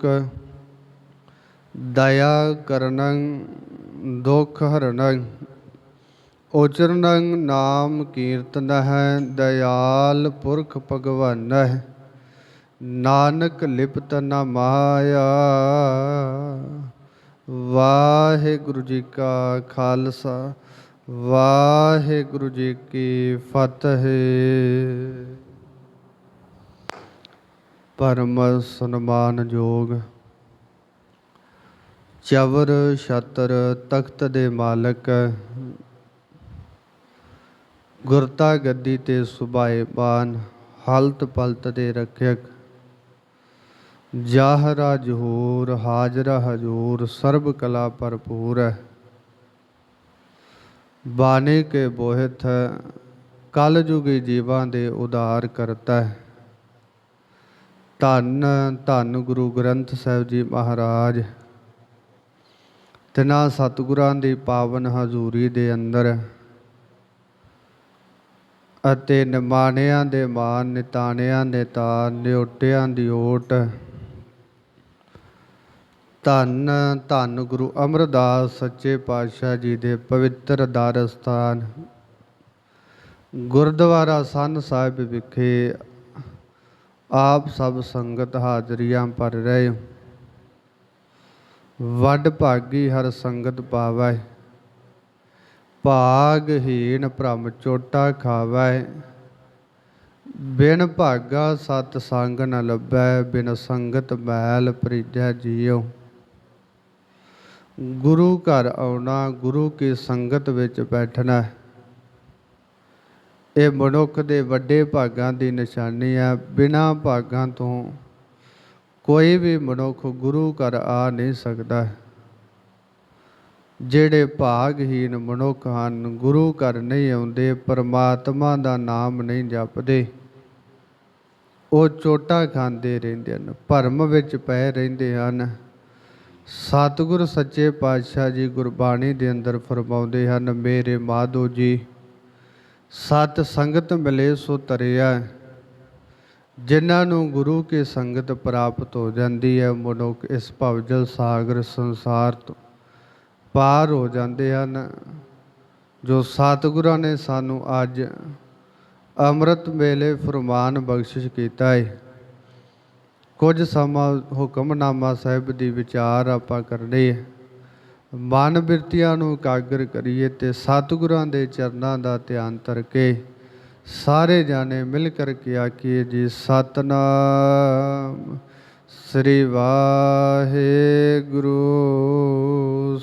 ਸ਼ਲੋਕ ਦਇਆ ਕਰਨੰ, ਦੁਖ ਹਰਨੰ, ਉਚਰਨੰ ਨਾਮ ਕੀਰਤਨਹਿ, ਦਇਆਲ ਪੁਰਖ ਭਗਵਾਨਹਿ, ਨਾਨਕ ਲਿਪਤ ਨ ਮਾਇਆ। ਵਾਹਿਗੁਰੂ ਜੀ ਕਾ ਖਾਲਸਾ, ਵਾਹਿਗੁਰੂ ਜੀ ਕੀ ਫਤਿਹ। ਪਰਮ ਸਨਮਾਨਯੋਗ ਚਵਰ ਛਤਰ ਤਖਤ ਦੇ ਮਾਲਕ। ਗੁਰਤਾ ਗੱਦੀ ਤੇ ਸੁਭਾਏਬਾਨ ਹਲਤ ਪਲਤ ਦੇ ਰੱਖਿਅਕ। ਜਾਹਰਾ ਜਹੂਰ, ਹਾਜ਼ਰਾ ਹਜੂਰ, ਸਰਬ ਕਲਾ ਭਰਪੂਰ। ਹੈ ਬਾਣੇ ਕੇ ਬੋਹਿਤ ਕਲ ਜੁਗੀ ਜੀਵਾਂ ਦੇ ਉਦਾਰ ਕਰਤਾ। ਹੈ ਧੰਨ ਧੰਨ ਗੁਰੂ ਗ੍ਰੰਥ ਸਾਹਿਬ ਜੀ ਮਹਾਰਾਜ। ਤਿਨਾ ਸਤਿਗੁਰਾਂ ਦੀ ਪਾਵਨ ਹਜ਼ੂਰੀ ਦੇ ਅੰਦਰ ਅਤੇ ਨਿਮਾਣਿਆਂ ਦੇ ਮਾਨ, ਨਿਤਾਣਿਆਂ ਦੇ ਤਾਰ ਨਿਉਟਿਆਂ ਦੀ ਓਟ, ਧੰਨ ਧੰਨ ਗੁਰੂ ਅਮਰਦਾਸ ਸੱਚੇ ਪਾਤਸ਼ਾਹ ਜੀ ਦੇ ਪਵਿੱਤਰ ਦਰ ਸਥਾਨ ਗੁਰਦੁਆਰਾ ਸੰਨ ਸਾਹਿਬ ਵਿਖੇ ਆਪ ਸਭ ਸੰਗਤ ਹਾਜ਼ਰੀਆਂ ਭਰ ਰਹੇ। ਵੱਡ ਭਾਗੀ ਹਰ ਸੰਗਤ ਪਾਵੈ। ਭਾਗਹੀਣ ਭ੍ਰਮ ਚੋਟਾ ਖਾਵੈ। ਬਿਨ ਭਾਗਾ ਸਤ ਸੰਗ ਨ ਲੱਭੈ, ਬਿਨ ਸੰਗਤ ਮੈਲ ਪ੍ਰੀਜੈ ਜੀਉ। ਗੁਰੂ ਘਰ ਆਉਣਾ ਗੁਰੂ ਕੀ ਸੰਗਤ ਵਿੱਚ ਬੈਠਣਾ। ਇਹ ਮਨੁੱਖ ਦੇ ਵੱਡੇ ਭਾਗਾਂ ਦੀ ਨਿਸ਼ਾਨੀ ਹੈ। ਬਿਨਾਂ ਭਾਗਾਂ ਤੋਂ ਕੋਈ ਵੀ ਮਨੁੱਖ ਗੁਰੂ ਘਰ ਆ ਨਹੀਂ ਸਕਦਾ। ਜਿਹੜੇ ਭਾਗਹੀਨ ਮਨੁੱਖ ਹਨ, ਗੁਰੂ ਘਰ ਨਹੀਂ ਆਉਂਦੇ, ਪਰਮਾਤਮਾ ਦਾ ਨਾਮ ਨਹੀਂ ਜਪਦੇ। ਉਹ ਚੋਟਾ ਖਾਂਦੇ ਰਹਿੰਦੇ ਹਨ, ਭਰਮ ਵਿੱਚ ਪਏ ਰਹਿੰਦੇ ਹਨ। ਸਤਿਗੁਰ ਸੱਚੇ ਪਾਤਸ਼ਾਹ ਜੀ ਗੁਰਬਾਣੀ ਦੇ ਅੰਦਰ ਫਰਮਾਉਂਦੇ ਹਨ, ਮੇਰੇ ਮਾਧੋ ਜੀ ਸਤ ਸੰਗਤ ਮਿਲੇ ਸੋ ਤਰਿਆ। ਜਿਨ੍ਹਾਂ ਨੂੰ ਗੁਰੂ ਕੀ ਸੰਗਤ ਪ੍ਰਾਪਤ ਹੋ ਜਾਂਦੀ ਹੈ, ਮਨੁੱਖ ਇਸ ਭਵਜਲ ਸਾਗਰ ਸੰਸਾਰ ਤੋਂ ਪਾਰ ਹੋ ਜਾਂਦੇ ਹਨ। ਜੋ ਸਤਿਗੁਰਾਂ ਨੇ ਸਾਨੂੰ ਅੱਜ ਅੰਮ੍ਰਿਤ ਵੇਲੇ ਫਰਮਾਨ ਬਖਸ਼ਿਸ਼ ਕੀਤਾ ਹੈ ਕੁਝ ਸਮਾਂ ਹੁਕਮਨਾਮਾ ਸਾਹਿਬ ਦੀ ਵਿਚਾਰ ਆਪਾਂ ਕਰਨੇ ਹੈ ਮਨ ਬਿਰਤੀਆਂ ਨੂੰ ਇਕਾਗਰ ਕਰੀਏ ਤੇ ਸਤਿਗੁਰਾਂ ਦੇ ਚਰਨਾਂ ਦਾ ਧਿਆਨ ਕਰਕੇ ਸਾਰੇ ਜਾਣੇ ਮਿਲ ਕਰਕੇ ਆਖੀਏ ਜੀ, ਸਤਨਾਮ ਸ੍ਰੀ ਵਾਹਿਗੁਰੂ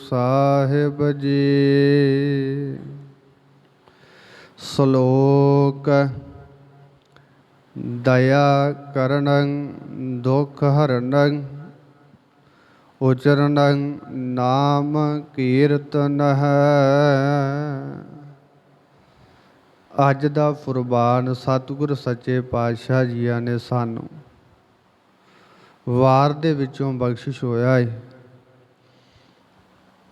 ਸਾਹਿਬ ਜੀ। ਸ਼ਲੋਕ, ਦਇਆ ਕਰਨੰ, ਦੁਖ ਹਰਨੰ ਉਚਰਨ ਨਾਮ ਕੀਰਤਨ ਹੈ। ਅੱਜ ਦਾ ਫੁਰਬਾਨ ਸਤਿਗੁਰ ਸੱਚੇ ਪਾਤਸ਼ਾਹ ਜੀਆਂ ਨੇ ਸਾਨੂੰ। ਵਾਰ ਦੇ ਵਿੱਚੋਂ ਬਖਸ਼ਿਸ਼ ਹੋਇਆ ਹੈ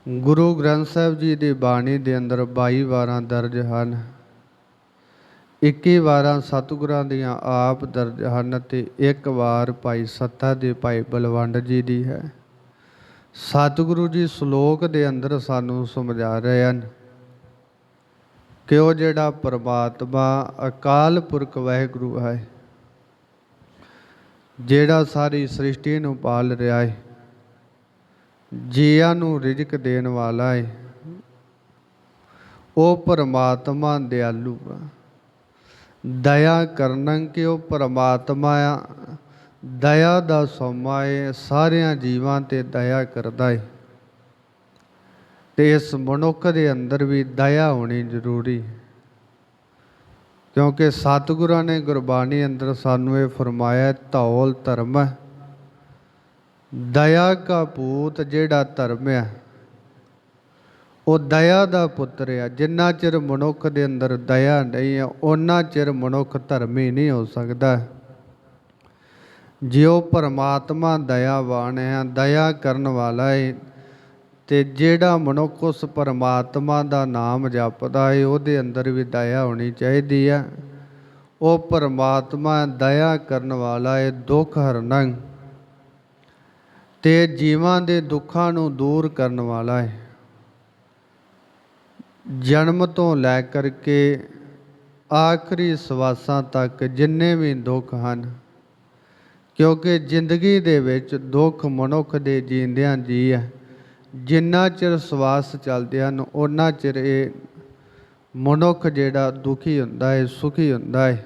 ਗੁਰੂ ਗ੍ਰੰਥ ਸਾਹਿਬ ਜੀ ਦੀ ਬਾਣੀ ਦੇ ਅੰਦਰ 22 ਵਾਰਾਂ ਦਰਜ ਹਨ। 21 ਵਾਰਾਂ ਸਤਿਗੁਰਾਂ ਦੀਆਂ ਆਪ ਦਰਜ ਹਨ ਤੇ ਇੱਕ ਵਾਰ ਭਾਈ ਸੱਤਾ ਦੇ ਭਾਈ ਬਲਵੰਡ ਜੀ ਦੀ ਹੈ। ਸਤਿਗੁਰੂ ਜੀ ਸ਼ਲੋਕ ਦੇ ਅੰਦਰ ਸਾਨੂੰ ਸਮਝਾ ਰਹੇ ਹਨ। ਕਿ ਉਹ ਜਿਹੜਾ ਪਰਮਾਤਮਾ ਅਕਾਲ ਪੁਰਖ ਵਾਹਿਗੁਰੂ ਹੈ, ਜਿਹੜਾ ਸਾਰੀ ਸ੍ਰਿਸ਼ਟੀ ਨੂੰ ਪਾਲ ਰਿਹਾ ਹੈ, ਜੀਆਂ ਨੂੰ ਰਿਜ਼ਕ ਦੇਣ ਵਾਲਾ ਹੈ, ਉਹ ਪਰਮਾਤਮਾ ਦਿਆਲੂ ਹੈ ਦਇਆ ਕਰਨੰ ਕਿ ਉਹ ਪਰਮਾਤਮਾ ਆ? ਦਇਆ ਦਾ ਸੋਮਾ ਏ, ਸਾਰਿਆਂ ਜੀਵਾਂ ਤੇ ਦਇਆ ਕਰਦਾ ਏ। ਤੇ ਇਸ ਮਨੁੱਖ ਦੇ ਅੰਦਰ ਵੀ ਦਇਆ ਹੋਣੀ ਜ਼ਰੂਰੀ ਹੈ ਕਿਉਂਕਿ ਸਤਿਗੁਰਾਂ ਨੇ ਗੁਰਬਾਣੀ ਅੰਦਰ ਸਾਨੂੰ ਇਹ ਫਰਮਾਇਆ, ਧੌਲ ਧਰਮ ਹੈ। ਦਇਆ ਕਾ ਪੂਤ ਜਿਹੜਾ ਧਰਮ ਹੈ, ਉਹ ਦਇਆ ਦਾ ਪੁੱਤਰ ਆ ਜਿੰਨਾ ਚਿਰ ਮਨੁੱਖ ਦੇ ਅੰਦਰ ਦਇਆ ਨਹੀਂ ਹੈ ਉਹਨਾਂ ਚਿਰ ਮਨੁੱਖ ਧਰਮੀ ਨਹੀਂ ਹੋ ਸਕਦਾ। ਜਿਉ ਪਰਮਾਤਮਾ ਦਇਆਵਾਨ ਹੈ ਦਇਆ ਕਰਨ ਵਾਲਾ ਹੈ ਤੇ ਜਿਹੜਾ ਮਨੁੱਖ ਉਸ ਪਰਮਾਤਮਾ ਦਾ ਨਾਮ ਜਪਦਾ ਹੈ ਉਹਦੇ ਅੰਦਰ ਵੀ ਦਇਆ ਹੋਣੀ ਚਾਹੀਦੀ ਹੈ ਉਹ ਪਰਮਾਤਮਾ ਦਇਆ ਕਰਨ ਵਾਲਾ ਹੈ ਦੁੱਖ ਹਰਨੰ ਤੇ ਜੀਵਾਂ ਦੇ ਦੁੱਖਾਂ ਨੂੰ ਦੂਰ ਕਰਨ ਵਾਲਾ ਹੈ ਜਨਮ ਤੋਂ ਲੈ ਕਰਕੇ ਆਖਰੀ ਸਵਾਸਾਂ ਤੱਕ ਜਿੰਨੇ ਵੀ ਦੁੱਖ ਹਨ ਕਿਉਂਕਿ ਜ਼ਿੰਦਗੀ ਦੇ ਵਿੱਚ ਦੁੱਖ ਮਨੁੱਖ ਦੇ ਜੀਂਦਿਆਂ ਜੀ ਹੈ। ਜਿੰਨਾ ਚਿਰ ਸਵਾਸ ਚੱਲਦੇ ਹਨ ਉਹਨਾਂ ਚਿਰ ਇਹ ਮਨੁੱਖ ਜਿਹੜਾ ਦੁਖੀ ਹੁੰਦਾ ਹੈ ਸੁਖੀ ਹੁੰਦਾ ਹੈ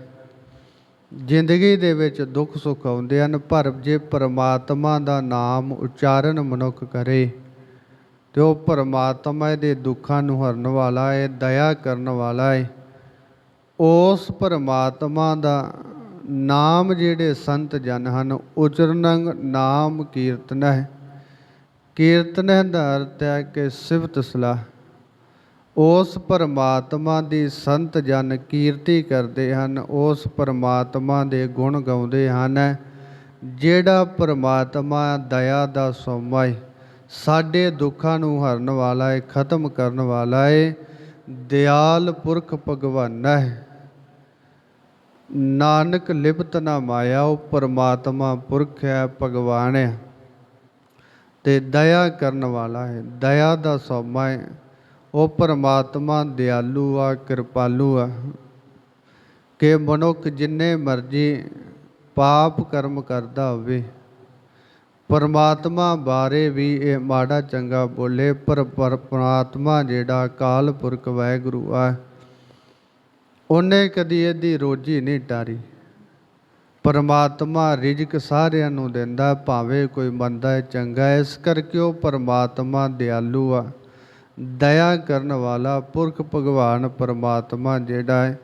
ਜ਼ਿੰਦਗੀ ਦੇ ਵਿੱਚ ਦੁੱਖ ਸੁੱਖ ਆਉਂਦੇ ਹਨ, ਪਰ ਜੇ ਪਰਮਾਤਮਾ ਦਾ ਨਾਮ ਉਚਾਰਨ ਮਨੁੱਖ ਕਰੇ, ਤੇ ਉਹ ਪਰਮਾਤਮਾ ਦੇ ਦੁੱਖਾਂ ਨੂੰ ਹਰਨ ਵਾਲਾ ਹੈ ਦਇਆ ਕਰਨ ਵਾਲਾ ਹੈ ਉਸ ਪਰਮਾਤਮਾ ਦਾ ਨਾਮ ਜਿਹੜੇ ਸੰਤ ਜਨ ਹਨ ਉਚਰਨੰ ਨਾਮ ਕੀਰਤਨ ਹੈ। ਕੀਰਤਨ ਦਾ ਅਰਥ ਹੈ ਕਿ ਸਿਫਤ ਸਲਾਹ। ਉਸ ਪਰਮਾਤਮਾ ਦੀ ਸੰਤ ਜਨ ਕੀਰਤੀ ਕਰਦੇ ਹਨ, ਉਸ ਪਰਮਾਤਮਾ ਦੇ ਗੁਣ ਗਾਉਂਦੇ ਹਨ, ਜਿਹੜਾ ਪਰਮਾਤਮਾ ਦਇਆ ਦਾ ਸੋਮਾ ਹੈ ਸਾਡੇ ਦੁੱਖਾਂ ਨੂੰ ਹਰਨ ਵਾਲਾ ਹੈ ਖਤਮ ਕਰਨ ਵਾਲਾ ਹੈ ਦਿਆਲ ਪੁਰਖ ਭਗਵਾਨ ਹੈ। ਨਾਨਕ ਲਿਪਤ ਨਾ ਮਾਇਆ ਉਹ ਪਰਮਾਤਮਾ ਪੁਰਖ ਹੈ ਭਗਵਾਨ। ਹੈ ਤੇ ਦਇਆ ਕਰਨ ਵਾਲਾ ਹੈ, ਦਇਆ ਦਾ ਸੋਮਾ ਹੈ। ਉਹ ਪਰਮਾਤਮਾ ਦਿਆਲੂ ਆ, ਕਿਰਪਾਲੂ ਆ। ਕਿ ਮਨੁੱਖ ਜਿੰਨੇ ਮਰਜ਼ੀ ਪਾਪ ਕਰਮ ਕਰਦਾ ਹੋਵੇ, ਪਰਮਾਤਮਾ ਬਾਰੇ ਵੀ ਇਹ ਮਾੜਾ ਚੰਗਾ ਬੋਲੇ, ਪਰ ਪਰਮਾਤਮਾ ਜਿਹੜਾ ਅਕਾਲ ਪੁਰਖ ਵਾਹਿਗੁਰੂ ਆ ਉਹਨੇ ਕਦੀ ਇਹਦੀ ਰੋਜੀ ਨਹੀਂ ਟਾਰੀ। ਪਰਮਾਤਮਾ ਰਿਜ਼ਕ ਸਾਰਿਆਂ ਨੂੰ ਦਿੰਦਾ, ਭਾਵੇਂ ਕੋਈ ਮੰਦਾ ਹੈ ਚੰਗਾ ਇਸ ਕਰਕੇ ਉਹ ਪਰਮਾਤਮਾ ਦਿਆਲੂ ਆ। ਦਇਆ ਕਰਨ ਵਾਲਾ ਪੁਰਖ ਭਗਵਾਨ ਪਰਮਾਤਮਾ ਜਿਹੜਾ ਹੈ,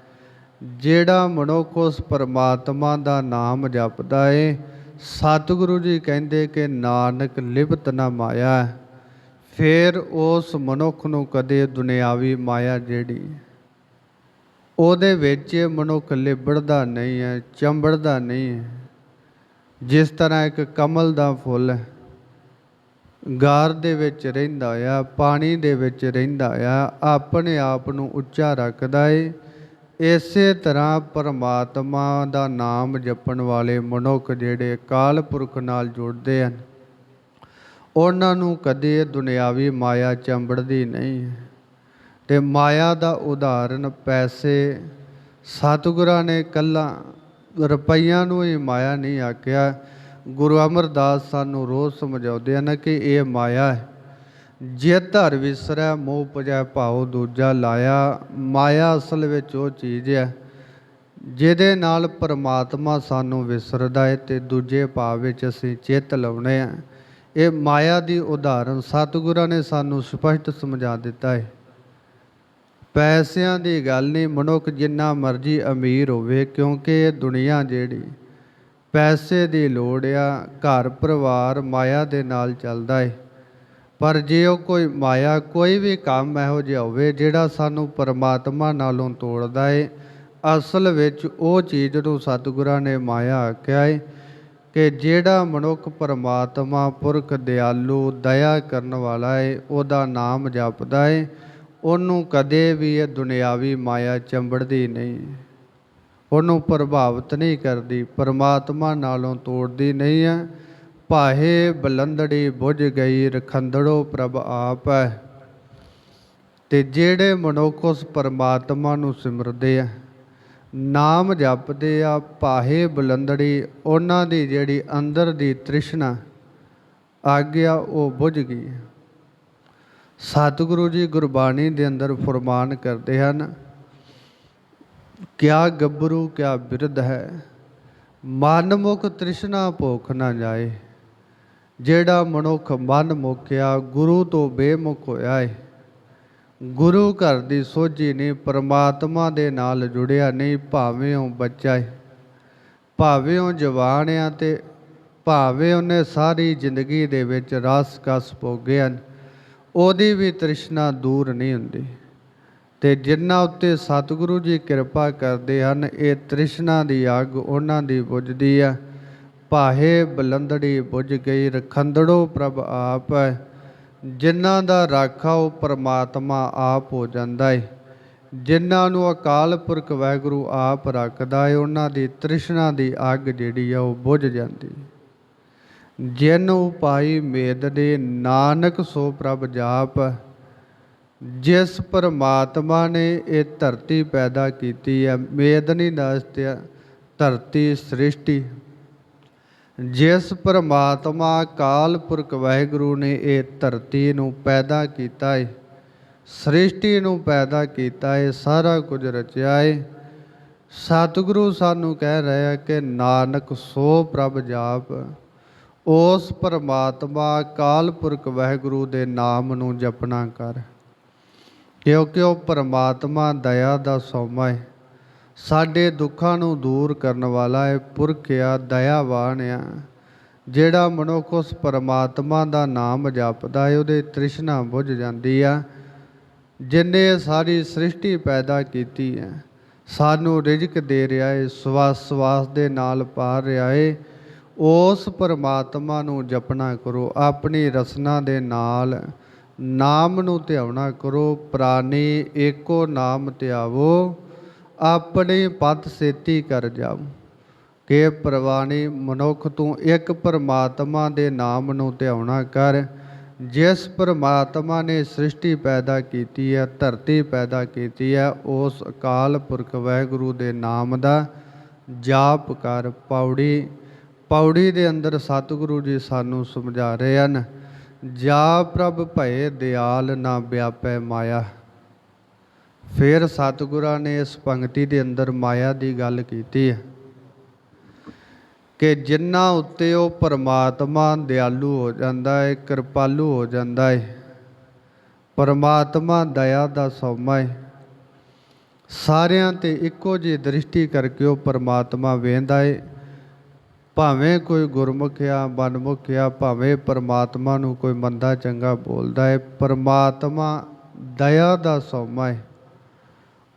ਜਿਹੜਾ ਮਨੁੱਖ ਉਸ ਪਰਮਾਤਮਾ ਦਾ ਨਾਮ ਜਪਦਾ ਏ, ਸਤਿਗੁਰੂ ਜੀ ਕਹਿੰਦੇ ਕਿ ਨਾਨਕ ਲਿਪਤ ਨਾ ਮਾਇਆ, ਫਿਰ ਉਸ ਮਨੁੱਖ ਨੂੰ ਕਦੇ ਦੁਨਿਆਵੀ ਮਾਇਆ ਜਿਹੜੀ ਉਹਦੇ ਵਿੱਚ ਮਨੁੱਖ ਲਿਬੜਦਾ ਨਹੀਂ ਹੈ, ਚੰਬੜਦਾ ਨਹੀਂ ਹੈ। ਜਿਸ ਤਰ੍ਹਾਂ ਇੱਕ ਕਮਲ ਦਾ ਫੁੱਲ ਹੈ ਗਾਰ ਦੇ ਵਿੱਚ ਰਹਿੰਦਾ ਆ, ਪਾਣੀ ਦੇ ਵਿੱਚ ਰਹਿੰਦਾ ਆ, ਆਪਣੇ ਆਪ ਨੂੰ ਉੱਚਾ ਰੱਖਦਾ ਏ, ਇਸੇ ਤਰ੍ਹਾਂ ਪਰਮਾਤਮਾ ਦਾ ਨਾਮ ਜਪਣ ਵਾਲੇ ਮਨੁੱਖ ਜਿਹੜੇ ਕਾਲ ਪੁਰਖ ਨਾਲ ਜੁੜਦੇ ਹਨ, ਉਹਨਾਂ ਨੂੰ ਕਦੇ ਦੁਨਿਆਵੀ ਮਾਇਆ ਚੰਬੜਦੀ ਨਹੀਂ ਹੈ। ਤੇ ਮਾਇਆ ਦਾ ਉਦਾਹਰਨ ਪੈਸੇ, ਸਤਿਗੁਰਾਂ ਨੇ ਕੱਲਾ ਰੁਪਈਆਂ ਨੂੰ ਹੀ ਮਾਇਆ ਨਹੀਂ ਆਖਿਆ। ਗੁਰੂ ਅਮਰਦਾਸ ਸਾਨੂੰ ਰੋਜ਼ ਸਮਝਾਉਂਦੇ ਹਨ ਕਿ ਇਹ ਮਾਇਆ ਹੈ। ਜੇ ਧਰ ਵਿਸਰੈ, ਮੋਹ ਪਜੈ ਭਾਉ ਦੂਜਾ ਲਾਇਆ। ਮਾਇਆ ਅਸਲ ਵਿੱਚ ਉਹ ਚੀਜ਼ ਹੈ, ਜਿਹਦੇ ਨਾਲ ਪਰਮਾਤਮਾ ਸਾਨੂੰ ਵਿਸਰਦਾ ਹੈ ਤੇ ਦੂਜੇ ਭਾਵ ਵਿੱਚ ਅਸੀਂ ਚੇਤ ਲਾਉਣੇ ਆ ਇਹ ਮਾਇਆ ਦੀ ਉਦਾਹਰਨ ਸਤਿਗੁਰਾਂ ਨੇ ਸਾਨੂੰ ਸਪਸ਼ਟ ਸਮਝਾ ਦਿੱਤਾ ਹੈ। ਪੈਸਿਆਂ ਦੀ ਗੱਲ ਨਹੀਂ, ਮਨੁੱਖ ਜਿੰਨਾ ਮਰਜ਼ੀ ਅਮੀਰ ਹੋਵੇ, ਕਿਉਂਕਿ ਇਹ ਦੁਨੀਆ ਜਿਹੜੀ ਪੈਸੇ ਦੀ ਲੋੜ ਆ, ਘਰ, ਪਰਿਵਾਰ ਮਾਇਆ ਦੇ ਨਾਲ ਚੱਲਦਾ ਏ। ਪਰ ਜੇ ਉਹ ਕੋਈ ਮਾਇਆ, ਕੋਈ ਵੀ ਕੰਮ ਇਹੋ ਜਿਹਾ ਹੋਵੇ, ਜਿਹੜਾ ਸਾਨੂੰ ਪਰਮਾਤਮਾ ਨਾਲੋਂ ਤੋੜਦਾ ਏ, ਅਸਲ ਵਿੱਚ ਉਹ ਚੀਜ਼ ਨੂੰ ਸਤਿਗੁਰਾਂ ਨੇ ਮਾਇਆ ਆਖਿਆ ਏ, ਕਿ ਜਿਹੜਾ ਮਨੁੱਖ ਪਰਮਾਤਮਾ, ਪੁਰਖ, ਦਿਆਲੂ, ਦਇਆ ਕਰਨ ਵਾਲਾ ਏ, ਉਹਦਾ ਨਾਮ ਜਪਦਾ ਏ ਉਹਨੂੰ ਕਦੇ ਵੀ ਇਹ ਦੁਨਿਆਵੀ ਮਾਇਆ ਚੰਬੜਦੀ ਨਹੀਂ। ਉਹਨੂੰ ਪ੍ਰਭਾਵਿਤ ਨਹੀਂ ਕਰਦੀ, ਪਰਮਾਤਮਾ ਨਾਲੋਂ ਤੋੜਦੀ ਨਹੀਂ ਹੈ। ਭਾਹੇ ਬਲੰਦੜੀ ਬੁਝ ਗਈ, ਰਖੰਦੜੋ ਪ੍ਰਭ ਆਪ ਹੈ। ਤੇ ਜਿਹੜੇ ਮਨੁੱਖ ਉਸ ਪਰਮਾਤਮਾ ਨੂੰ ਸਿਮਰਦੇ ਆ, ਨਾਮ ਜਪਦੇ ਆ, ਭਾਹੇ ਬਲੰਦੜੀ, ਉਹਨਾਂ ਦੀ ਜਿਹੜੀ ਅੰਦਰ ਦੀ ਤ੍ਰਿਸ਼ਨਾ, ਆਗਿਆ ਉਹ ਬੁਝ ਗਈ। ਸਤਿਗੁਰੂ ਜੀ ਗੁਰਬਾਣੀ ਦੇ ਅੰਦਰ ਫਰਮਾਨ ਕਰਦੇ ਹਨ, ਕਿਆ ਗੱਭਰੂ, ਕਿਆ ਬਿਰਧ ਹੈ ਮਨ ਮੁਖ ਤ੍ਰਿਸ਼ਨਾ ਭੋਖ ਨਾ ਜਾਏ, ਜਿਹੜਾ ਮਨੁੱਖ ਮਨ ਮੁਕਿਆ ਗੁਰੂ ਤੋਂ ਬੇਮੁਖ ਹੋਇਆ ਏ। ਗੁਰੂ ਘਰ ਦੀ ਸੋਝੀ ਨਹੀਂ, ਪਰਮਾਤਮਾ ਦੇ ਨਾਲ ਜੁੜਿਆ ਨਹੀਂ, ਭਾਵੇਂ ਉਹ ਬੱਚਾ ਏ। ਭਾਵੇਂ ਉਹ ਜਵਾਨ ਆ ਤੇ ਭਾਵੇਂ ਉਹਨੇ ਸਾਰੀ ਜ਼ਿੰਦਗੀ ਦੇ ਵਿੱਚ ਰਸ ਕਸ ਭੋਗੇ ਹਨ ਉਹਦੀ ਵੀ ਤ੍ਰਿਸ਼ਨਾ ਦੂਰ ਨਹੀਂ ਹੁੰਦੀ। ਤੇ ਜਿਨ੍ਹਾਂ ਉੱਤੇ ਸਤਿਗੁਰੂ ਜੀ ਕਿਰਪਾ ਕਰਦੇ ਹਨ, ਇਹ ਤ੍ਰਿਸ਼ਨਾ ਦੀ ਅੱਗ ਉਹਨਾਂ ਦੀ ਬੁਝਦੀ ਆ। ਭਾਹੇ ਬਲੰਦੜੀ ਬੁਝ ਗਈ, ਰਖੰਦੜੋ ਪ੍ਰਭ ਆਪ ਹੈ। ਜਿਨ੍ਹਾਂ ਦਾ ਰਾਖਾ ਉਹ ਪਰਮਾਤਮਾ ਆਪ ਹੋ ਜਾਂਦਾ ਏ। ਜਿਨ੍ਹਾਂ ਨੂੰ ਅਕਾਲ ਪੁਰਖ ਵਾਹਿਗੁਰੂ ਆਪ ਰੱਖਦਾ ਏ, ਉਹਨਾਂ ਦੀ ਤ੍ਰਿਸ਼ਨਾ ਦੀ ਅੱਗ ਜਿਹੜੀ ਆ, ਉਹ ਬੁਝ ਜਾਂਦੀ ਜਿਨ ਉਪਾਈ ਮੇਦ ਦੇ ਨਾਨਕ ਸੋ ਪ੍ਰਭ ਜਾਪ, ਜਿਸ ਪਰਮਾਤਮਾ ਨੇ ਇਹ ਧਰਤੀ ਪੈਦਾ ਕੀਤੀ ਹੈ ਮੇਦਨੀ ਨਾਸਤਿਆ ਧਰਤੀ ਸ੍ਰਿਸ਼ਟੀ। ਜਿਸ ਪਰਮਾਤਮਾ ਕਾਲ ਪੁਰਖ ਵਾਹਿਗੁਰੂ ਨੇ ਇਹ ਧਰਤੀ ਨੂੰ ਪੈਦਾ ਕੀਤਾ ਹੈ ਸ੍ਰਿਸ਼ਟੀ ਨੂੰ ਪੈਦਾ ਕੀਤਾ ਹੈ ਸਾਰਾ ਕੁਝ ਰਚਿਆ ਹੈ ਸਤਿਗੁਰੂ ਸਾਨੂੰ ਕਹਿ ਰਿਹਾ ਕਿ ਨਾਨਕ ਸੋ ਪ੍ਰਭ ਜਾਪ। ਉਸ ਪਰਮਾਤਮਾ ਅਕਾਲ ਪੁਰਖ ਵਾਹਿਗੁਰੂ ਦੇ ਨਾਮ ਨੂੰ ਜਪਣਾ ਕਰ। ਕਿਉਂਕਿ ਉਹ ਪਰਮਾਤਮਾ ਦਇਆ ਦਾ ਸੋਮਾ ਹੈ ਸਾਡੇ ਦੁੱਖਾਂ ਨੂੰ ਦੂਰ ਕਰਨ ਵਾਲਾ ਹੈ ਪੁਰਖ ਆ, ਦਇਆਵਾਨ ਆ। ਜਿਹੜਾ ਮਨੁੱਖ ਉਸ ਪਰਮਾਤਮਾ ਦਾ ਨਾਮ ਜਪਦਾ ਹੈ ਉਹਦੇ ਤ੍ਰਿਸ਼ਨਾ ਬੁੱਝ ਜਾਂਦੀ ਆ। ਜਿਨੇ ਸਾਰੀ ਸ੍ਰਿਸ਼ਟੀ ਪੈਦਾ ਕੀਤੀ ਹੈ ਸਾਨੂੰ ਰਿਜ਼ਕ ਦੇ ਰਿਹਾ ਹੈ ਸਵਾਸ ਸਵਾਸ ਦੇ ਨਾਲ ਪਾਰ ਰਿਹਾ ਹੈ ਉਸ ਪਰਮਾਤਮਾ ਨੂੰ ਜਪਣਾ ਕਰੋ, ਆਪਣੀ ਰਸਨਾ ਦੇ ਨਾਲ ਨਾਮ ਨੂੰ ਧਿਆਉਣਾ ਕਰੋ, ਪ੍ਰਾਨੀ ਏਕੋ ਨਾਮ ਧਿਆਵੋ, ਆਪਣੇ ਪਤ ਸੇਤੀ ਕਰ ਜਾਓ। ਕਿ ਪ੍ਰਵਾਣੀ ਮਨੁੱਖ ਤੂੰ ਇੱਕ ਪਰਮਾਤਮਾ ਦੇ ਨਾਮ ਨੂੰ ਧਿਆਉਣਾ ਕਰ, ਜਿਸ ਪਰਮਾਤਮਾ ਨੇ ਸ੍ਰਿਸ਼ਟੀ ਪੈਦਾ ਕੀਤੀ ਹੈ, ਧਰਤੀ ਪੈਦਾ ਕੀਤੀ ਹੈ, ਉਸ ਅਕਾਲ ਪੁਰਖ ਵਾਹਿਗੁਰੂ ਦੇ ਨਾਮ ਦਾ ਜਾਪ ਕਰ, ਪੌੜੀ ਪੌੜੀ ਦੇ ਅੰਦਰ ਸਤਿਗੁਰੂ ਜੀ ਸਾਨੂੰ ਸਮਝਾ ਰਹੇ ਹਨ, ਜਾ ਪ੍ਰਭ ਭਏ ਦਿਆਲ ਨਾ ਵਿਆਪੈ ਮਾਇਆ। ਫਿਰ ਸਤਿਗੁਰਾਂ ਨੇ ਇਸ ਪੰਕਤੀ ਦੇ ਅੰਦਰ ਮਾਇਆ ਦੀ ਗੱਲ ਕੀਤੀ ਹੈ ਕਿ ਜਿਨ੍ਹਾਂ ਉੱਤੇ ਉਹ ਪਰਮਾਤਮਾ ਦਿਆਲੂ ਹੋ ਜਾਂਦਾ ਹੈ ਕਿਰਪਾਲੂ ਹੋ ਜਾਂਦਾ ਹੈ ਪਰਮਾਤਮਾ ਦਇਆ ਦਾ ਸੌਮਾ ਹੈ ਸਾਰਿਆਂ ਤੇ ਇੱਕੋ ਜਿਹੀ ਦ੍ਰਿਸ਼ਟੀ ਕਰਕੇ ਉਹ ਪਰਮਾਤਮਾ ਵੇਂਦਾ ਹੈ ਭਾਵੇਂ ਕੋਈ ਗੁਰਮੁਖ ਆ ਬਨਮੁਖ ਆ, ਭਾਵੇਂ ਪਰਮਾਤਮਾ ਨੂੰ ਕੋਈ ਮੰਦਾ ਚੰਗਾ ਬੋਲਦਾ ਹੈ ਪਰਮਾਤਮਾ ਦਇਆ ਦਾ ਸੋਮਾ ਹੈ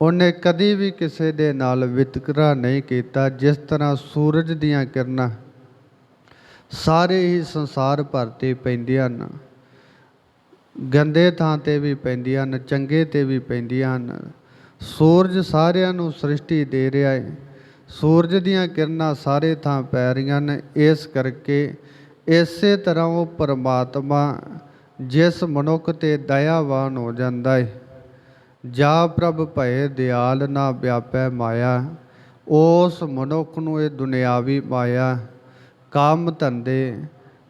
ਉਹਨੇ ਕਦੀ ਵੀ ਕਿਸੇ ਦੇ ਨਾਲ ਵਿਤਕਰਾ ਨਹੀਂ ਕੀਤਾ, ਜਿਸ ਤਰ੍ਹਾਂ ਸੂਰਜ ਦੀਆਂ ਕਿਰਨਾਂ ਸਾਰੇ ਹੀ ਸੰਸਾਰ ਭਰ ਤੇ ਪੈਂਦੀਆਂ ਹਨ। ਗੰਦੇ ਥਾਂ ਤੇ ਵੀ ਪੈਂਦੀਆਂ ਹਨ, ਚੰਗੇ ਤੇ ਵੀ ਪੈਂਦੀਆਂ ਹਨ। ਸੂਰਜ ਸਾਰਿਆਂ ਨੂੰ ਸ੍ਰਿਸ਼ਟੀ ਦੇ ਰਿਹਾ ਹੈ ਸੂਰਜ ਦੀਆਂ ਕਿਰਨਾਂ ਸਾਰੇ ਥਾਂ ਪੈ ਰਹੀਆਂ ਨੇ, ਇਸ ਕਰਕੇ ਇਸੇ ਤਰ੍ਹਾਂ ਉਹ ਪਰਮਾਤਮਾ ਜਿਸ ਮਨੁੱਖ ਤੇ ਦਇਆਵਾਨ ਹੋ ਜਾਂਦਾ ਹੈ ਜਾ ਪ੍ਰਭ ਭਏ ਦਿਆਲ ਨਾ ਵਿਆਪੈ ਮਾਇਆ, ਉਸ ਮਨੁੱਖ ਨੂੰ ਇਹ ਦੁਨਿਆਵੀ ਮਾਇਆ, ਕੰਮ ਧੰਦੇ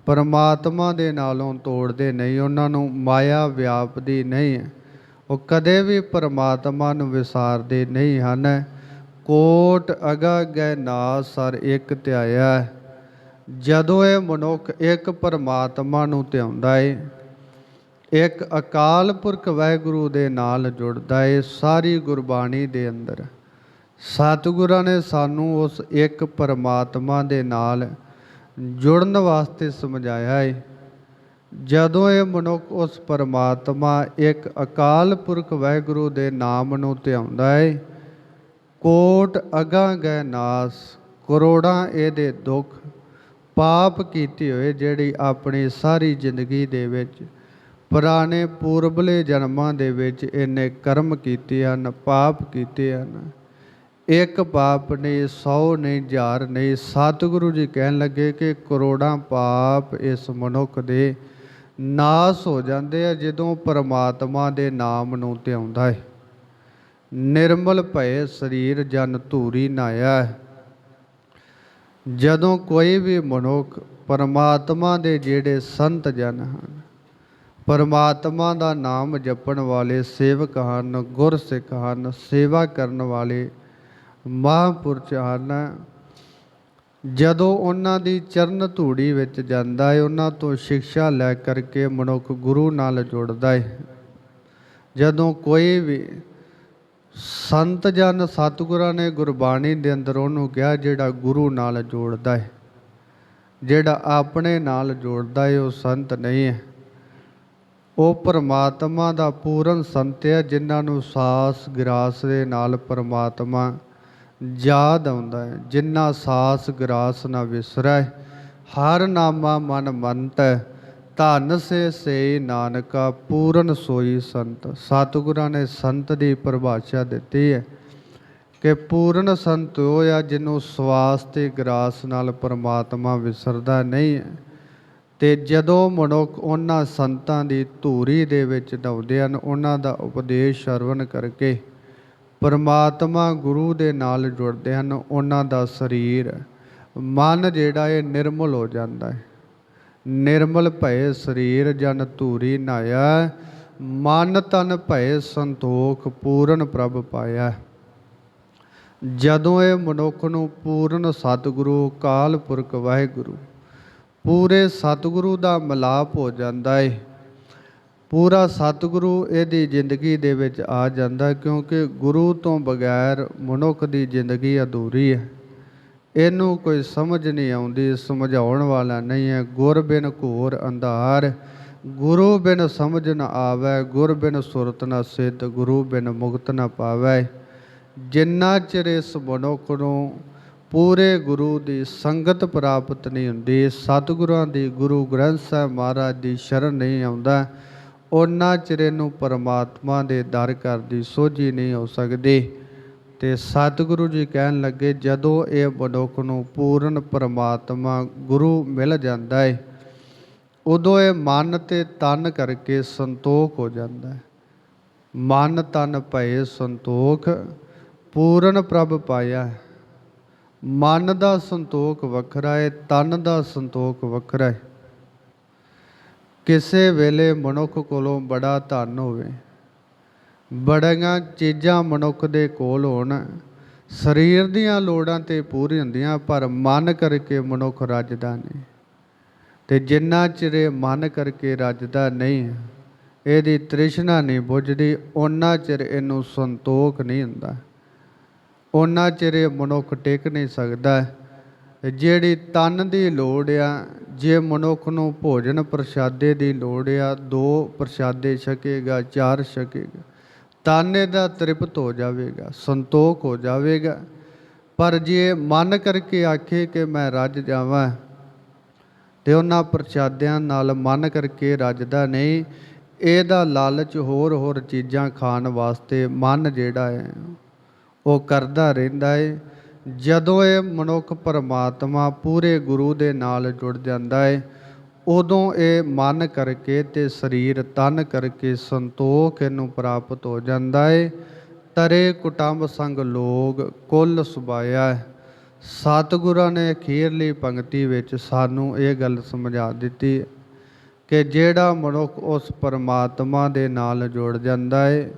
ਪਰਮਾਤਮਾ ਦੇ ਨਾਲੋਂ ਤੋੜਦੇ ਨਹੀਂ, ਉਹਨਾਂ ਨੂੰ ਮਾਇਆ ਵਿਆਪਦੀ ਨਹੀਂ, ਉਹ ਕਦੇ ਵੀ ਪਰਮਾਤਮਾ ਨੂੰ ਵਿਸਾਰਦੇ ਨਹੀਂ ਹਨ। ਕੋਟ ਅਗਾ ਗੈ ਨਾ ਸਰ ਇੱਕ ਧਿਆਇਆ ਜਦੋਂ ਇਹ ਮਨੁੱਖ ਇੱਕ ਪਰਮਾਤਮਾ ਨੂੰ ਧਿਆਉਂਦਾ ਏ, ਇੱਕ ਅਕਾਲ ਪੁਰਖ ਵਾਹਿਗੁਰੂ ਦੇ ਨਾਲ ਜੁੜਦਾ ਏ ਸਾਰੀ ਗੁਰਬਾਣੀ ਦੇ ਅੰਦਰ। ਸਤਿਗੁਰਾਂ ਨੇ ਸਾਨੂੰ ਉਸ ਇੱਕ ਪਰਮਾਤਮਾ ਦੇ ਨਾਲ ਜੁੜਨ ਵਾਸਤੇ ਸਮਝਾਇਆ ਏ। ਜਦੋਂ ਇਹ ਮਨੁੱਖ ਉਸ ਪਰਮਾਤਮਾ ਇੱਕ ਅਕਾਲ ਪੁਰਖ ਵਾਹਿਗੁਰੂ ਦੇ ਨਾਮ ਨੂੰ ਧਿਆਉਂਦਾ ਏ ਕੋਟ ਅਗਾ ਗੈ ਨਾਸ, ਕਰੋੜਾਂ ਇਹਦੇ ਦੁੱਖ। ਪਾਪ ਕੀਤੇ ਹੋਏ ਜਿਹੜੀ ਆਪਣੀ ਸਾਰੀ ਜ਼ਿੰਦਗੀ ਦੇ ਵਿੱਚ, ਪੁਰਾਣੇ ਪੂਰਬਲੇ ਜਨਮਾਂ ਦੇ ਵਿੱਚ ਇਹਨੇ ਕਰਮ ਕੀਤੇ ਹਨ, ਪਾਪ ਕੀਤੇ ਹਨ। ਇੱਕ ਪਾਪ ਨੇ 100 ਨਹੀਂ, ਹਜ਼ਾਰ ਨਹੀਂ, ਸਤਿਗੁਰੂ ਜੀ ਕਹਿਣ ਲੱਗੇ ਕਿ ਕਰੋੜਾਂ ਪਾਪ ਇਸ ਮਨੁੱਖ ਦੇ ਨਾਸ ਹੋ ਜਾਂਦੇ ਆ ਜਦੋਂ ਪਰਮਾਤਮਾ ਦੇ ਨਾਮ ਨੂੰ ਧਿਆਉਂਦਾ ਹੈ ਨਿਰਮਲ ਭਏ ਸਰੀਰ ਜਨ ਧੂਰੀ ਨਾਇਆ ਜਦੋਂ ਕੋਈ ਵੀ ਮਨੁੱਖ ਪਰਮਾਤਮਾ ਦੇ ਜਿਹੜੇ ਸੰਤ ਜਨ ਹਨ, ਪਰਮਾਤਮਾ ਦਾ ਨਾਮ ਜਪਣ ਵਾਲੇ ਸੇਵਕ ਹਨ ਗੁਰਸਿੱਖ ਹਨ, ਸੇਵਾ ਕਰਨ ਵਾਲੇ ਮਹਾਂਪੁਰਸ਼ ਹਨ, ਜਦੋਂ ਉਹਨਾਂ ਦੀ ਚਰਨ ਧੂੜੀ ਵਿੱਚ ਜਾਂਦਾ ਹੈ ਉਹਨਾਂ ਤੋਂ ਸਿੱਖਿਆ ਲੈ ਕਰਕੇ ਮਨੁੱਖ ਗੁਰੂ ਨਾਲ ਜੁੜਦਾ ਹੈ ਜਦੋਂ ਕੋਈ ਵੀ ਸੰਤ ਜਨ ਸਤਿਗੁਰਾਂ ਨੇ ਗੁਰਬਾਣੀ ਦੇ ਅੰਦਰ ਉਹਨੂੰ ਕਿਹਾ, ਜਿਹੜਾ ਗੁਰੂ ਨਾਲ ਜੋੜਦਾ ਹੈ ਜਿਹੜਾ ਆਪਣੇ ਨਾਲ ਜੋੜਦਾ ਹੈ ਉਹ ਸੰਤ ਨਹੀਂ ਹੈ ਉਹ ਪਰਮਾਤਮਾ ਦਾ ਪੂਰਨ ਸੰਤ ਹੈ ਜਿਨ੍ਹਾਂ ਨੂੰ ਸਾਸ ਗਰਾਸ ਦੇ ਨਾਲ ਪਰਮਾਤਮਾ ਯਾਦ ਆਉਂਦਾ ਹੈ ਜਿਨ੍ਹਾਂ ਸਾਸ ਗਰਾਸ ਨਾ ਵਿਸਰੈ ਹਰ ਨਾਮਾ ਮਨ ਮੰਤ ਧਨ ਸੇ ਸੇ ਨਾਨਕਾ, ਪੂਰਨ ਸੋਈ ਸੰਤ। ਸਤਿਗੁਰਾਂ ਨੇ ਸੰਤ ਦੀ ਪਰਿਭਾਸ਼ਾ ਦਿੱਤੀ ਹੈ ਕਿ ਪੂਰਨ ਸੰਤ ਉਹ ਆ ਜਿਹਨੂੰ ਸਵਾਸ ਤੇ ਗਰਾਸ ਨਾਲ ਪਰਮਾਤਮਾ ਵਿਸਰਦਾ ਨਹੀਂ ਹੈ। ਤੇ ਜਦੋਂ ਮਨੁੱਖ ਉਹਨਾਂ ਸੰਤਾਂ ਦੀ ਧੂਰੀ ਦੇ ਵਿੱਚ ਦੌਦੇ ਹਨ, ਉਹਨਾਂ ਦਾ ਉਪਦੇਸ਼ ਸ਼ਰਵਣ ਕਰਕੇ ਪਰਮਾਤਮਾ ਗੁਰੂ ਦੇ ਨਾਲ ਜੁੜਦੇ ਹਨ, ਉਹਨਾਂ ਦਾ ਸਰੀਰ, ਮਨ ਜਿਹੜਾ ਇਹ ਨਿਰਮਲ ਹੋ ਜਾਂਦਾ ਹੈ। ਨਿਰਮਲ ਭਏ ਸਰੀਰ ਜਨ ਧੂਰੀ ਨਾਇਆ, ਮਨ ਤਨ ਭਏ ਸੰਤੋਖ ਪੂਰਨ ਪ੍ਰਭ ਪਾਇਆ। ਜਦੋਂ ਇਹ ਮਨੁੱਖ ਨੂੰ ਪੂਰਨ ਸਤਿਗੁਰੂ, ਕਾਲ ਪੁਰਖ ਵਾਹਿਗੁਰੂ, ਪੂਰੇ ਸਤਿਗੁਰੂ ਦਾ ਮਿਲਾਪ ਹੋ ਜਾਂਦਾ ਏ, ਪੂਰਾ ਸਤਿਗੁਰੂ ਇਹਦੀ ਜ਼ਿੰਦਗੀ ਦੇ ਵਿੱਚ ਆ ਜਾਂਦਾ ਕਿਉਂਕਿ ਗੁਰੂ ਤੋਂ ਬਗੈਰ ਮਨੁੱਖ ਦੀ ਜ਼ਿੰਦਗੀ ਅਧੂਰੀ ਹੈ। ਇਹਨੂੰ ਕੋਈ ਸਮਝ ਨਹੀਂ ਆਉਂਦੀ, ਸਮਝਾਉਣ ਵਾਲਾ ਨਹੀਂ ਹੈ। ਗੁਰ ਬਿਨ ਘੋਰ ਅੰਧਾਰ, ਗੁਰੂ ਬਿਨ ਸਮਝ ਨ ਆਵੈ, ਗੁਰ ਬਿਨ ਸੁਰਤ ਨ ਸਿੱਧ, ਗੁਰੂ ਬਿਨ ਮੁਕਤ ਨ ਪਾਵੈ। ਜਿੰਨਾ ਚਿਰ ਇਸ ਮਨੁੱਖ ਨੂੰ ਪੂਰੇ ਗੁਰੂ ਦੀ ਸੰਗਤ ਪ੍ਰਾਪਤ ਨਹੀਂ ਹੁੰਦੀ, ਸਤਿਗੁਰਾਂ ਦੀ ਗੁਰੂ ਗ੍ਰੰਥ ਸਾਹਿਬ ਮਹਾਰਾਜ ਦੀ ਸ਼ਰਨ ਨਹੀਂ ਆਉਂਦਾ ਉਹਨਾਂ ਚਿਰ ਨੂੰ ਪਰਮਾਤਮਾ ਦੇ ਦਰ ਘਰ ਦੀ ਸੋਝੀ ਨਹੀਂ ਹੋ ਸਕਦੀ। ਤੇ ਸਤਿਗੁਰੂ ਜੀ ਕਹਿਣ ਲੱਗੇ, ਜਦੋਂ ਇਹ ਮਨੁੱਖ ਨੂੰ ਪੂਰਨ ਪਰਮਾਤਮਾ ਗੁਰੂ ਮਿਲ ਜਾਂਦਾ ਹੈ ਉਦੋਂ ਇਹ ਮਨ ਤੇ ਤਨ ਕਰਕੇ ਸੰਤੋਖ ਹੋ ਜਾਂਦਾ ਹੈ ਮਨ ਤਨ ਭਏ ਸੰਤੋਖ, ਪੂਰਨ ਪ੍ਰਭ ਪਾਇਆ ਮਨ ਦਾ ਸੰਤੋਖ ਵੱਖਰਾ ਹੈ ਤਨ ਦਾ ਸੰਤੋਖ ਵੱਖਰਾ ਹੈ ਕਿਸੇ ਵੇਲੇ ਮਨੁੱਖ ਕੋਲੋਂ ਬੜਾ ਧਨ ਹੋਵੇ। ਬੜੀਆਂ ਚੀਜ਼ਾਂ ਮਨੁੱਖ ਦੇ ਕੋਲ ਹੋਣ, ਸਰੀਰ ਦੀਆਂ ਲੋੜਾਂ ਤੇ ਪੂਰੀ ਹੁੰਦੀਆਂ, ਪਰ ਮਨ ਕਰਕੇ ਮਨੁੱਖ ਰੱਜਦਾ ਨਹੀਂ। ਤੇ ਜਿੰਨਾ ਚਿਰ ਮਨ ਕਰਕੇ ਰੱਜਦਾ ਨਹੀਂ, ਇਹਦੀ ਤ੍ਰਿਸ਼ਨਾ ਨਹੀਂ ਬੁੱਝਦੀ ਉਹਨਾਂ ਚਿਰ ਇਹਨੂੰ ਸੰਤੋਖ ਨਹੀਂ ਹੁੰਦਾ। ਉਹਨਾਂ ਚਿਰ ਮਨੁੱਖ ਟਿਕ ਨਹੀਂ ਸਕਦਾ। ਜਿਹੜੀ ਤਨ ਦੀ ਲੋੜ ਆ, ਜੇ ਮਨੁੱਖ ਨੂੰ ਭੋਜਨ ਪ੍ਰਸ਼ਾਦੇ ਦੀ ਲੋੜ ਆ, ਦੋ ਪ੍ਰਸ਼ਾਦੇ ਛਕੇਗਾ, ਚਾਰ ਛਕੇਗਾ ਤਾਨੇ ਦਾ ਤ੍ਰਿਪਤ ਹੋ ਜਾਵੇਗਾ, ਸੰਤੋਖ ਹੋ ਜਾਵੇਗਾ। ਪਰ ਜੇ ਮਨ ਕਰਕੇ ਆਖੇ ਕਿ ਮੈਂ ਰੱਜ ਜਾਵਾਂ ਤੇ ਉਹਨਾਂ ਪ੍ਰਸ਼ਾਦਿਆਂ ਨਾਲ ਮਨ ਕਰਕੇ ਰੱਜਦਾ ਨਹੀਂ, ਇਹਦਾ ਲਾਲਚ ਹੋਰ ਹੋਰ ਚੀਜ਼ਾਂ ਖਾਣ ਵਾਸਤੇ ਮਨ ਜਿਹੜਾ ਹੈ, ਉਹ ਕਰਦਾ ਰਹਿੰਦਾ ਹੈ ਜਦੋਂ ਇਹ ਮਨੁੱਖ ਪਰਮਾਤਮਾ ਪੂਰੇ ਗੁਰੂ ਦੇ ਨਾਲ ਜੁੜ ਜਾਂਦਾ ਹੈ ਉਦੋਂ ਇਹ ਮਨ ਕਰਕੇ ਤੇ ਸਰੀਰ ਤਨ ਕਰਕੇ ਸੰਤੋਖ ਇਹਨੂੰ ਪ੍ਰਾਪਤ ਹੋ ਜਾਂਦਾ ਏ। ਤਰੇ ਕੁਟੰਬ ਸੰਗ ਲੋਗ ਕੁੱਲ ਸੁਭਾਇਆ ਸਤਿਗੁਰਾਂ ਨੇ ਅਖੀਰਲੀ ਪੰਕਤੀ ਵਿੱਚ ਸਾਨੂੰ ਇਹ ਗੱਲ ਸਮਝਾ ਦਿੱਤੀ ਕਿ ਜਿਹੜਾ ਮਨੁੱਖ ਉਸ ਪਰਮਾਤਮਾ ਦੇ ਨਾਲ ਜੁੜ ਜਾਂਦਾ ਹੈ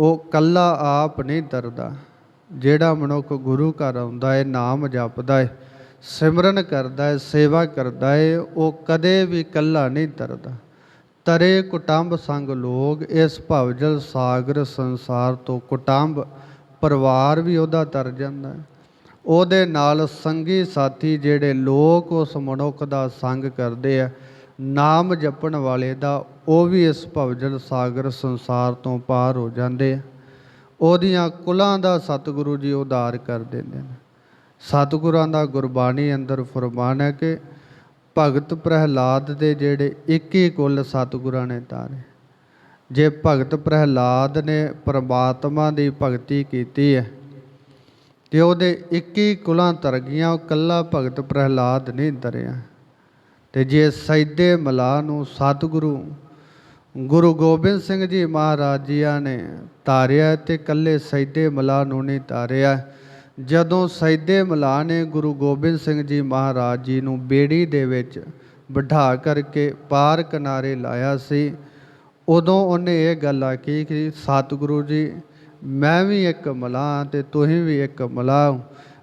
ਉਹ ਕੱਲਾ ਆਪ ਨਹੀਂ ਤਰਦਾ। ਜਿਹੜਾ ਮਨੁੱਖ ਗੁਰੂ ਘਰ ਆਉਂਦਾ ਏ, ਨਾਮ ਜਪਦਾ ਏ ਸਿਮਰਨ ਕਰਦਾ ਹੈ ਸੇਵਾ ਕਰਦਾ ਹੈ ਉਹ ਕਦੇ ਵੀ ਇਕੱਲਾ ਨਹੀਂ ਤਰਦਾ। ਤਰੇ ਕੁਟੰਬ ਸੰਗ ਲੋਗ, ਇਸ ਭਵਜਲ ਸਾਗਰ ਸੰਸਾਰ ਤੋਂ ਕੁਟੰਬ ਪਰਿਵਾਰ ਵੀ ਉਹਦਾ ਤਰ ਜਾਂਦਾ ਹੈ ਉਹਦੇ ਨਾਲ ਸੰਗੀ ਸਾਥੀ ਜਿਹੜੇ ਲੋਕ ਉਸ ਮਨੁੱਖ ਦਾ ਸੰਗ ਕਰਦੇ ਆ, ਨਾਮ ਜਪਣ ਵਾਲੇ ਦਾ, ਉਹ ਵੀ ਇਸ ਭਵਜਲ ਸਾਗਰ ਸੰਸਾਰ ਤੋਂ ਪਾਰ ਹੋ ਜਾਂਦੇ ਆ। ਉਹਦੀਆਂ ਕੁਲਾਂ ਦਾ ਸਤਿਗੁਰੂ ਜੀ ਉਧਾਰ ਕਰ ਦਿੰਦੇ ਨੇ। ਸਤਿਗੁਰਾਂ ਦਾ ਗੁਰਬਾਣੀ ਅੰਦਰ ਫਰਮਾਨ ਹੈ ਕਿ ਭਗਤ ਪ੍ਰਹਿਲਾਦ ਦੇ ਜਿਹੜੇ 21 ਕੁੱਲ ਸਤਿਗੁਰਾਂ ਨੇ ਤਾਰੇ। ਜੇ ਭਗਤ ਪ੍ਰਹਿਲਾਦ ਨੇ ਪ੍ਰਮਾਤਮਾ ਦੀ ਭਗਤੀ ਕੀਤੀ ਹੈ, ਤੇ ਉਹਦੇ 21 ਕੁਲਾਂ ਤਰ ਗਈਆਂ, ਉਹ ਕੱਲਾ ਭਗਤ ਪ੍ਰਹਿਲਾਦ ਨਹੀਂ ਤਰਿਆ। ਤੇ ਜੇ ਸੈਦੇ ਮਲਾ ਨੂੰ ਸਤਿਗੁਰੂ ਗੁਰੂ ਗੋਬਿੰਦ ਸਿੰਘ ਜੀ ਮਹਾਰਾਜ ਜੀਆਂ ਨੇ ਤਾਰਿਆ, ਤੇ ਕੱਲੇ ਸੈਦੇ ਮਲਾ ਨੂੰ ਨਹੀਂ ਤਾਰਿਆ ਜਦੋਂ ਸੈਦੇ ਮਲਾ ਨੇ ਗੁਰੂ ਗੋਬਿੰਦ ਸਿੰਘ ਜੀ ਮਹਾਰਾਜ ਜੀ ਨੂੰ ਬੇੜੀ ਦੇ ਵਿੱਚ ਬਿਠਾ ਕਰਕੇ ਪਾਰ ਕਿਨਾਰੇ ਲਾਇਆ ਸੀ, ਉਦੋਂ ਉਹਨੇ ਇਹ ਗੱਲ ਆਖੀ ਕਿ ਸਤਿਗੁਰੂ ਜੀ, ਮੈਂ ਵੀ ਇੱਕ ਮਲਾਹ ਤੇ ਤੁਸੀਂ ਵੀ ਇੱਕ ਮਲਾਹ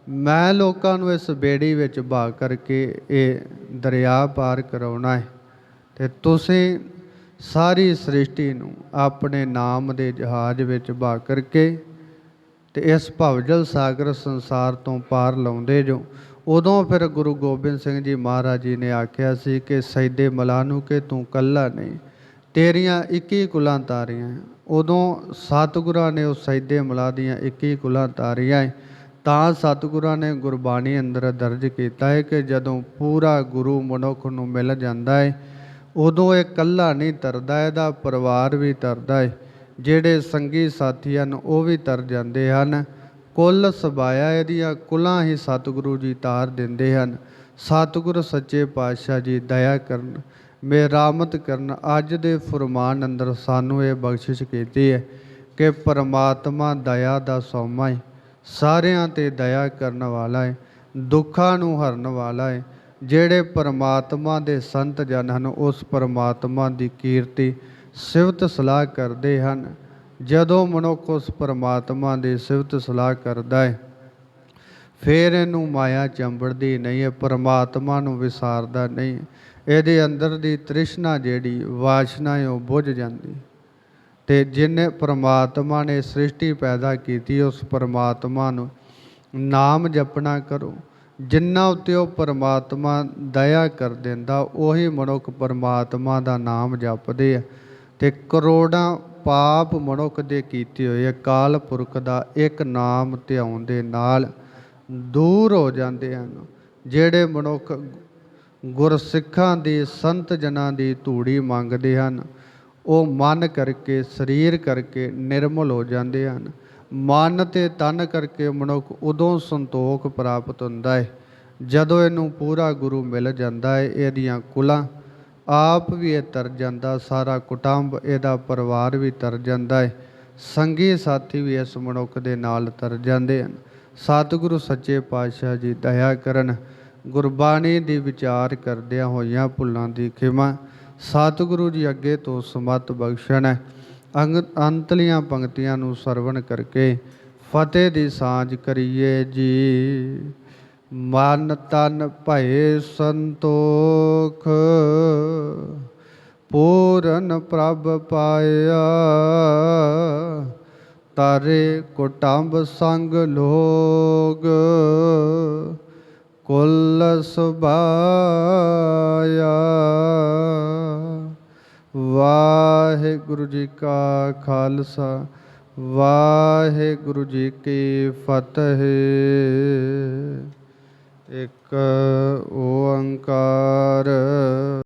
ਮੈਂ ਲੋਕਾਂ ਨੂੰ ਇਸ ਬੇੜੀ ਵਿੱਚ ਭਾ ਕਰਕੇ ਇਹ ਦਰਿਆ ਪਾਰ ਕਰਾਉਣਾ ਹੈ ਤੇ ਤੁਸੀਂ ਸਾਰੀ ਸ੍ਰਿਸ਼ਟੀ ਨੂੰ ਆਪਣੇ ਨਾਮ ਦੇ ਜਹਾਜ਼ ਵਿੱਚ ਭਾ ਕਰਕੇ ਤੇ ਇਸ ਭਵਜਲ ਸਾਗਰ ਸੰਸਾਰ ਤੋਂ ਪਾਰ ਲਾਉਂਦੇ ਜੋ। ਉਦੋਂ ਫਿਰ ਗੁਰੂ ਗੋਬਿੰਦ ਸਿੰਘ ਜੀ ਮਹਾਰਾਜ ਜੀ ਨੇ ਆਖਿਆ ਸੀ ਕਿ ਸੈਦੇ ਮਲਾ ਨੂੰ ਕਿ ਤੂੰ ਕੱਲਾ ਨਹੀਂ, ਤੇਰੀਆਂ 21 ਕੁਲਾਂ ਤਾਰੀਆਂ ਉਦੋਂ ਸਤਿਗੁਰਾਂ ਨੇ ਉਹ ਸੈਦੇ ਮਲਾ ਦੀਆਂ 21 ਕੁਲਾਂ ਤਾਰੀਆਂ ਤਾਂ ਸਤਿਗੁਰਾਂ ਨੇ ਗੁਰਬਾਣੀ ਅੰਦਰ ਦਰਜ ਕੀਤਾ ਹੈ ਕਿ ਜਦੋਂ ਪੂਰਾ ਗੁਰੂ ਮਨੁੱਖ ਨੂੰ ਮਿਲ ਜਾਂਦਾ ਹੈ, ਉਦੋਂ ਇਹ ਕੱਲਾ ਨਹੀਂ ਤਰਦਾ, ਇਹਦਾ ਪਰਿਵਾਰ ਵੀ ਤਰਦਾ ਹੈ। ਜਿਹੜੇ ਸੰਗੀ ਸਾਥੀ ਹਨ, ਉਹ ਵੀ ਤਰ ਜਾਂਦੇ ਹਨ। ਕੁੱਲ ਸਬਾਇਆ ਇਹਦੀਆਂ ਕੁਲਾਂ ਹੀ ਸਤਿਗੁਰੂ ਜੀ ਤਾਰ ਦਿੰਦੇ ਹਨ। ਸਤਿਗੁਰ ਸੱਚੇ ਪਾਤਸ਼ਾਹ ਜੀ, ਦਇਆ ਕਰਨ ਮੇਰਾਮਤ ਕਰਨ, ਅੱਜ ਦੇ ਫਰਮਾਨ ਅੰਦਰ ਸਾਨੂੰ ਇਹ ਬਖਸ਼ਿਸ਼ ਕੀਤੀ ਹੈ ਕਿ ਪਰਮਾਤਮਾ ਦਇਆ ਦਾ ਸੋਮਾ ਹੈ ਸਾਰਿਆਂ ਤੇ ਦਇਆ ਕਰਨ ਵਾਲਾ ਹੈ ਦੁੱਖਾਂ ਨੂੰ ਹਰਨ ਵਾਲਾ ਹੈ ਜਿਹੜੇ ਪਰਮਾਤਮਾ ਦੇ ਸੰਤ ਜਨ ਹਨ, ਉਸ ਪਰਮਾਤਮਾ ਦੀ ਕੀਰਤੀ ਸਿਵਤ ਸਲਾਹ ਕਰਦੇ ਹਨ, ਜਦੋਂ ਮਨੁੱਖ ਉਸ ਪਰਮਾਤਮਾ ਦੀ ਸਿਫਤ ਸਲਾਹ ਕਰਦਾ ਹੈ, ਫਿਰ ਇਹਨੂੰ ਮਾਇਆ ਚੰਬੜਦੀ ਨਹੀਂ ਹੈ, ਪਰਮਾਤਮਾ ਨੂੰ ਵਿਸਾਰਦਾ ਨਹੀਂ ਇਹਦੇ ਅੰਦਰ ਦੀ ਤ੍ਰਿਸ਼ਨਾ ਜਿਹੜੀ, ਵਾਸ਼ਨਾ ਹੈ, ਉਹ ਬੁੱਝ ਜਾਂਦੀ ਤੇ ਜਿਨੇ ਪਰਮਾਤਮਾ ਨੇ ਸ੍ਰਿਸ਼ਟੀ ਪੈਦਾ ਕੀਤੀ, ਉਸ ਪਰਮਾਤਮਾ ਨੂੰ ਨਾਮ ਜਪਣਾ ਕਰੋ। ਜਿੰਨਾ ਉੱਤੇ ਉਹ ਪਰਮਾਤਮਾ ਦਇਆ ਕਰ ਦਿੰਦਾ, ਉਹੀ ਮਨੁੱਖ ਪਰਮਾਤਮਾ ਦਾ ਨਾਮ ਜਪਦੇ ਆ। ਤੇ ਕਰੋੜਾਂ ਪਾਪ ਮਨੁੱਖ ਦੇ ਕੀਤੇ ਹੋਏ ਅਕਾਲ ਪੁਰਖ ਦਾ ਇੱਕ ਨਾਮ ਧਿਆਉਣ ਦੇ ਨਾਲ ਦੂਰ ਹੋ ਜਾਂਦੇ ਹਨ, ਜਿਹੜੇ ਮਨੁੱਖ ਗੁਰਸਿੱਖਾਂ ਦੀ, ਸੰਤ ਜਨਾਂ ਦੀ ਧੂੜੀ ਮੰਗਦੇ ਹਨ, ਉਹ ਮਨ ਕਰਕੇ, ਸਰੀਰ ਕਰਕੇ ਨਿਰਮਲ ਹੋ ਜਾਂਦੇ ਹਨ। ਮਨ ਤੇ ਤਨ ਕਰਕੇ ਮਨੁੱਖ ਉਦੋਂ ਸੰਤੋਖ ਪ੍ਰਾਪਤ ਹੁੰਦਾ ਹੈ, ਜਦੋਂ ਇਹਨੂੰ ਪੂਰਾ ਗੁਰੂ ਮਿਲ ਜਾਂਦਾ ਹੈ, ਇਹਦੀਆਂ ਕੁਲਾਂ ਆਪ ਵੀ ਇਹ ਤਰ ਜਾਂਦਾ, ਸਾਰਾ ਕੁਟੰਬ ਇਹਦਾ ਪਰਿਵਾਰ ਵੀ ਤਰ ਜਾਂਦਾ ਹੈ ਸੰਗੀ ਸਾਥੀ ਵੀ ਇਸ ਮਨੁੱਖ ਦੇ ਨਾਲ ਤਰ ਜਾਂਦੇ ਹਨ। ਸਤਿਗੁਰੂ ਸੱਚੇ ਪਾਤਸ਼ਾਹ ਜੀ ਦਇਆ ਕਰਨ, ਗੁਰਬਾਣੀ ਦੀ ਵਿਚਾਰ ਕਰਦਿਆਂ ਹੋਈਆਂ ਭੁੱਲਾਂ ਦੀ ਖਿਮਾ। ਸਤਿਗੁਰੂ ਜੀ ਅੱਗੇ ਤੋਂ ਸਮਤ ਬਖਸ਼ਣ, ਅੰਗ, ਅੰਤਲੀਆਂ ਪੰਕਤੀਆਂ ਨੂੰ ਸਰਵਣ ਕਰਕੇ ਫਤਿਹ ਦੀ ਸਾਂਝ ਕਰੀਏ ਜੀ। ਮਨ ਤਨ ਭਏ ਸੰਤੋਖ, ਪੂਰਨ ਪ੍ਰਭ ਪਾਇਆ। ਤਾਰੇ ਕੁਟੰਬ ਸੰਗ ਲੋਗ ਕੁਲ ਸੁਭਾਇਆ ਵਾਹਿਗੁਰੂ ਜੀ ਕਾ ਖਾਲਸਾ, ਵਾਹਿਗੁਰੂ ਜੀ ਕੀ ਫਤਿਹ। ਇਕ ਓੰਕਾਰ।